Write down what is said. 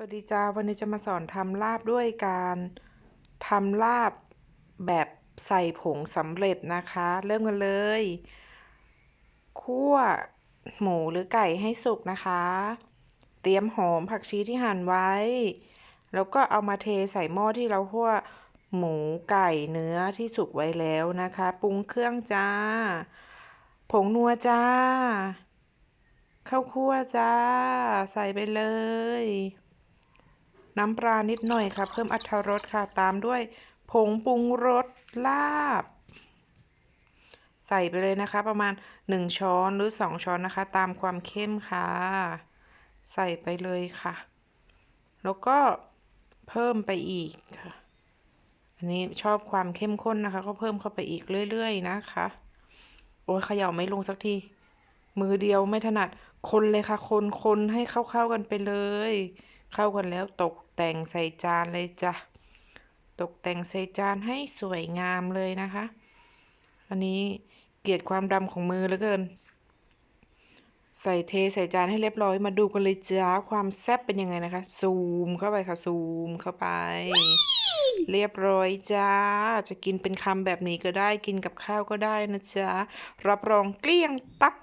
วัสดีจ้าวันนี้จะมาสอนทำลาบด้วยการทำลาบแบบใส่ผงสำเร็จนะคะ เริ่มกันเลยคั่วหมูหรือไก่ให้สุกนะคะ เตรียมหอมผักชีที่หั่นไว้ แล้วก็เอามาเทใส่หม้อที่เราคั่วหมูไก่เนื้อที่สุกไว้แล้วนะคะ ปรุงเครื่องจ้า ผงนัวจ้า ข้าวคั่วจ้า ใส่ไปเลย น้ำปลานิดหน่อยค่ะ เพิ่มอรรถรสค่ะ ตามด้วยผงปรุงรสลาบ ใส่ไปเลยนะคะ ประมาณ 1 ช้อนหรือ 2 ช้อนนะคะ ตามความเข้มค่ะ ใส่ไปเลยค่ะ แล้วก็เพิ่มไปอีกค่ะ อันนี้ชอบความเข้มข้นนะคะ ก็เพิ่มเข้าไปอีกเรื่อยๆนะคะ โอ้ยเขย่าไม่ลงสักที มือเดียวไม่ถนัด คนเลยค่ะ คนคนให้เข้าๆกันไปเลย เข้ากันแล้วตกแต่งใส่จานเลยจ้ะ ตกแต่งใส่จานให้สวยงามเลยนะคะ อันนี้เกลียดความดำของมือเหลือเกิน ใส่เทใส่จานให้เรียบร้อยมาดูกันเลยจ้าความแซ่บเป็นยังไงนะคะ ซูมเข้าไปค่ะซูมเข้าไป เรียบร้อยจ้า จะกินเป็นคำแบบนี้ก็ได้กินกับข้าวก็ได้นะจ๊ะรับรองเกลี้ยงตับ